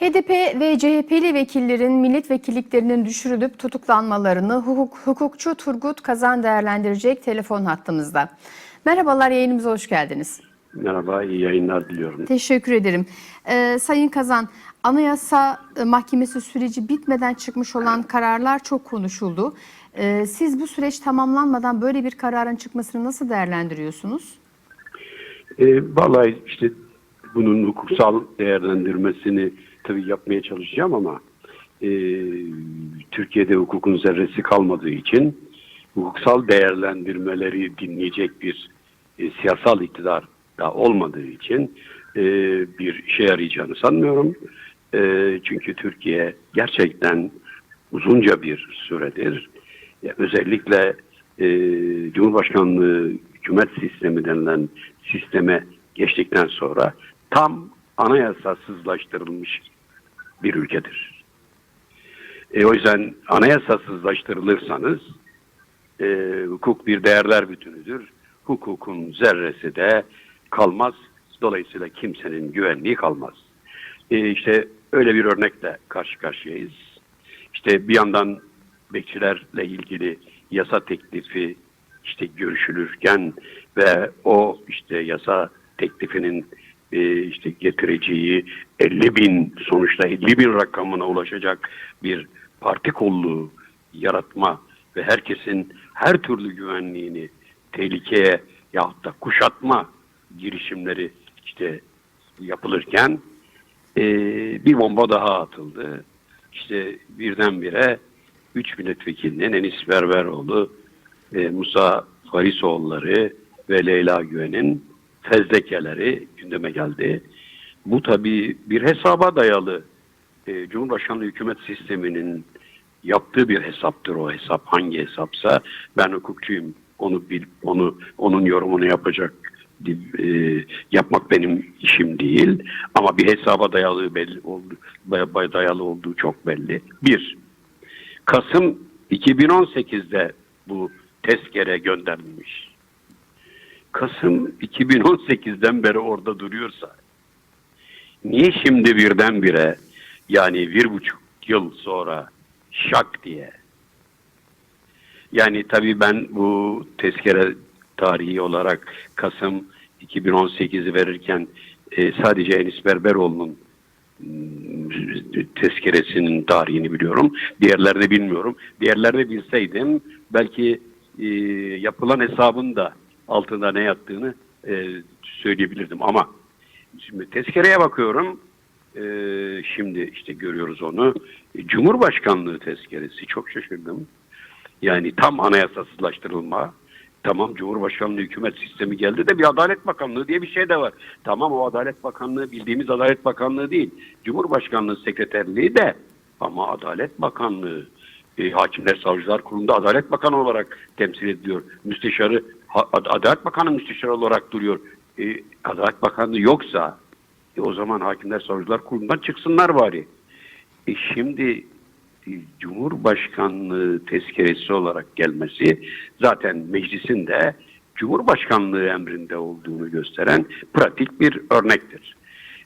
HDP ve CHP'li vekillerin milletvekilliklerinin düşürülüp tutuklanmalarını hukuk, hukukçu Turgut Kazan değerlendirecek telefon hattımızda. Merhabalar yayınımıza hoş geldiniz. Merhaba, iyi yayınlar diliyorum. Teşekkür ederim. Ee, Sayın Kazan, Anayasa e, Mahkemesi süreci bitmeden çıkmış olan kararlar çok konuşuldu. Ee, siz bu süreç tamamlanmadan böyle bir kararın çıkmasını nasıl değerlendiriyorsunuz? E, vallahi işte bunun hukuksal değerlendirmesini tabii yapmaya çalışacağım ama e, Türkiye'de hukukun zerresi kalmadığı için hukuksal değerlendirmeleri dinleyecek bir e, siyasal iktidar da olmadığı için e, bir işe yarayacağını sanmıyorum. E, çünkü Türkiye gerçekten uzunca bir süredir ya özellikle e, Cumhurbaşkanlığı hükümet sistemi denilen sisteme geçtikten sonra tam anayasasızlaştırılmış bir ülkedir. E, o yüzden anayasasızlaştırılırsanız e, hukuk bir değerler bütünüdür. Hukukun zerresi de kalmaz. Dolayısıyla kimsenin güvenliği kalmaz. E, işte öyle bir örnekle karşı karşıyayız. İşte bir yandan bekçilerle ilgili yasa teklifi işte görüşülürken ve o işte yasa teklifinin e, işte getireceği 50 bin sonuçta 50 bin rakamına ulaşacak bir parti kolluğu yaratma ve herkesin her türlü güvenliğini tehlikeye yahut da kuşatma girişimleri işte yapılırken e, bir bomba daha atıldı. İşte birdenbire üç milletvekilinin Enis Berberoğlu, e, Musa Farisoğulları ve Leyla Güven'in fezlekeleri gündeme geldi. Bu tabii bir hesaba dayalı e, Cumhurbaşkanlığı hükümet sisteminin yaptığı bir hesaptır o hesap hangi hesapsa ben hukukçuyum onu bil, onu onun yorumunu yapacak e, yapmak benim işim değil ama bir hesaba dayalı belli oldu dayalı olduğu çok belli. Bir Kasım 2018'de bu tezkere gönderilmiş. Kasım 2018'den beri orada duruyorsa niye şimdi birdenbire yani bir buçuk yıl sonra şak diye yani tabii ben bu tezkere tarihi olarak Kasım 2018'i verirken e, sadece Enis Berberoğlu'nun tezkeresinin tarihini biliyorum. Diğerlerini bilmiyorum. Diğerlerini bilseydim belki e, yapılan hesabın da altında ne yattığını e, söyleyebilirdim. Ama şimdi tezkereye bakıyorum. E, şimdi işte görüyoruz onu. E, Cumhurbaşkanlığı tezkeresi çok şaşırdım. Yani tam anayasasızlaştırılma. Tamam Cumhurbaşkanlığı hükümet sistemi geldi de bir Adalet Bakanlığı diye bir şey de var. Tamam o Adalet Bakanlığı bildiğimiz Adalet Bakanlığı değil. Cumhurbaşkanlığı Sekreterliği de ama Adalet Bakanlığı e, Hakimler Savcılar Kurulu'nda Adalet Bakanı olarak temsil ediyor. Müsteşarı Adalet Bakanı müsteşarı olarak duruyor. E, Adalet Bakanlığı yoksa e, o zaman Hakimler Savcılar Kurulu'ndan çıksınlar bari. E, şimdi Cumhurbaşkanlığı tezkeresi olarak gelmesi zaten meclisin de Cumhurbaşkanlığı emrinde olduğunu gösteren pratik bir örnektir.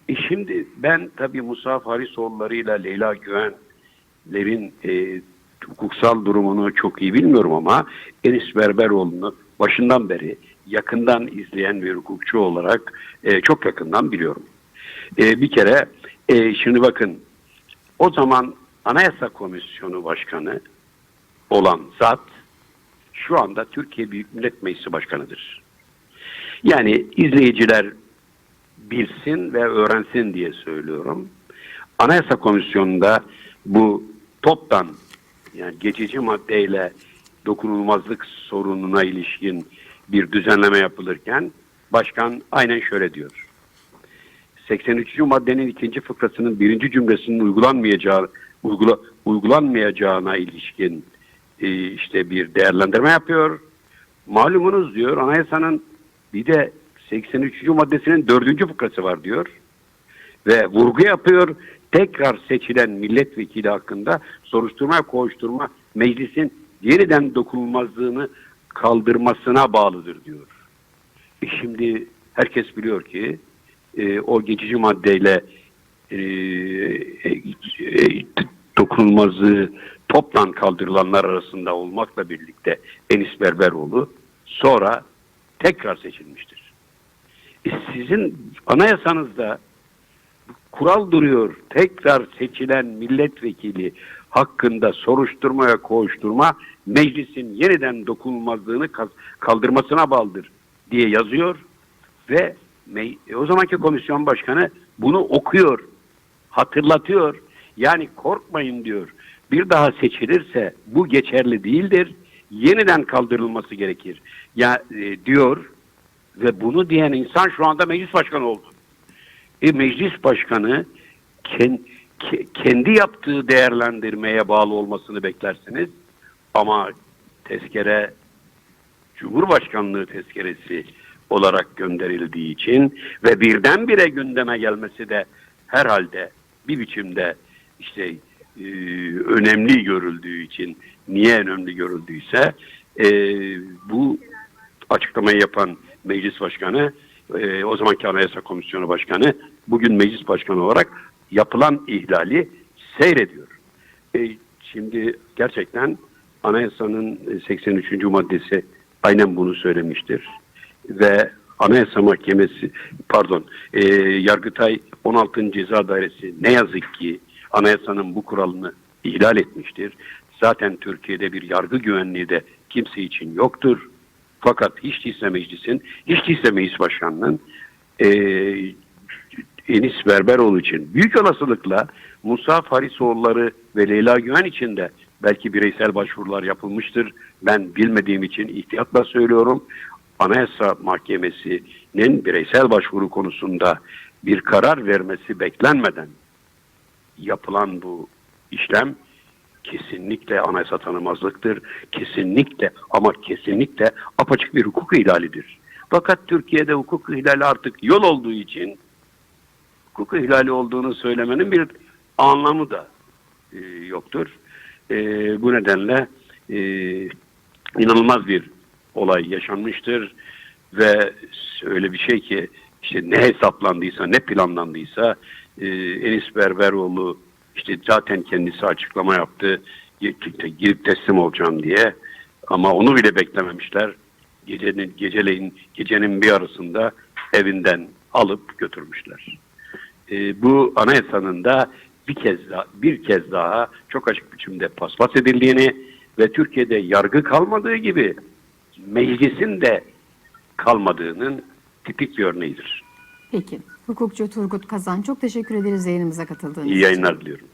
E şimdi ben tabii Musa Farisoğulları ile Leyla Güvenler'in e, hukuksal durumunu çok iyi bilmiyorum ama Enis Berberoğlu'nu başından beri yakından izleyen bir hukukçu olarak e, çok yakından biliyorum. E, bir kere e, şimdi bakın o zaman Anayasa Komisyonu Başkanı olan zat şu anda Türkiye Büyük Millet Meclisi Başkanı'dır. Yani izleyiciler bilsin ve öğrensin diye söylüyorum. Anayasa Komisyonu'nda bu toptan yani geçici maddeyle dokunulmazlık sorununa ilişkin bir düzenleme yapılırken başkan aynen şöyle diyor. 83. maddenin ikinci fıkrasının birinci cümlesinin uygulanmayacağı uygula, uygulanmayacağına ilişkin e, işte bir değerlendirme yapıyor. Malumunuz diyor anayasanın bir de 83. maddesinin dördüncü fıkrası var diyor. Ve vurgu yapıyor tekrar seçilen milletvekili hakkında soruşturma koşturma meclisin yeniden dokunulmazlığını kaldırmasına bağlıdır diyor. E şimdi herkes biliyor ki e, o geçici maddeyle e, dokunulmazlığı toptan kaldırılanlar arasında olmakla birlikte Enis Berberoğlu sonra tekrar seçilmiştir. E sizin anayasanızda kural duruyor. Tekrar seçilen milletvekili hakkında soruşturmaya koğuşturma meclisin yeniden dokunulmazlığını kaldırmasına bağlıdır diye yazıyor ve e, o zamanki komisyon başkanı bunu okuyor, hatırlatıyor. Yani korkmayın diyor. Bir daha seçilirse bu geçerli değildir. Yeniden kaldırılması gerekir. Ya e, diyor ve bunu diyen insan şu anda meclis başkanı oldu. E, meclis başkanı ken- ke- kendi yaptığı değerlendirmeye bağlı olmasını beklersiniz. Ama tezkere Cumhurbaşkanlığı tezkeresi olarak gönderildiği için ve birdenbire gündeme gelmesi de herhalde bir biçimde işte e, önemli görüldüğü için niye önemli görüldüyse e, bu açıklamayı yapan meclis başkanı e, o zamanki Anayasa Komisyonu Başkanı bugün meclis başkanı olarak yapılan ihlali seyrediyor. E, şimdi gerçekten anayasanın e, 83. maddesi aynen bunu söylemiştir. Ve Anayasa Mahkemesi pardon e, Yargıtay 16. Ceza Dairesi ne yazık ki anayasanın bu kuralını ihlal etmiştir. Zaten Türkiye'de bir yargı güvenliği de kimse için yoktur. Fakat hiç değilse meclisin, hiç değilse meclis başkanının e, Enis Berberoğlu için büyük olasılıkla Musa Farisoğulları ve Leyla Güven için de belki bireysel başvurular yapılmıştır. Ben bilmediğim için ihtiyatla söylüyorum. Anayasa Mahkemesi'nin bireysel başvuru konusunda bir karar vermesi beklenmeden yapılan bu işlem kesinlikle anayasa tanımazlıktır. Kesinlikle ama kesinlikle apaçık bir hukuk ihlalidir. Fakat Türkiye'de hukuk ihlali artık yol olduğu için hukuk ihlali olduğunu söylemenin bir anlamı da e, yoktur. E, bu nedenle e, inanılmaz bir olay yaşanmıştır ve öyle bir şey ki işte ne hesaplandıysa ne planlandıysa e, Enis Berberoğlu işte zaten kendisi açıklama yaptı girip, teslim olacağım diye ama onu bile beklememişler gecenin geceleyin gecenin bir arasında evinden alıp götürmüşler. E, bu anayasanın da bir kez daha bir kez daha çok açık biçimde paspas edildiğini ve Türkiye'de yargı kalmadığı gibi meclisin de kalmadığının tipik bir örneğidir. Peki. Hukukçu Turgut Kazan çok teşekkür ederiz yayınımıza katıldığınız İyi için. yayınlar diliyorum.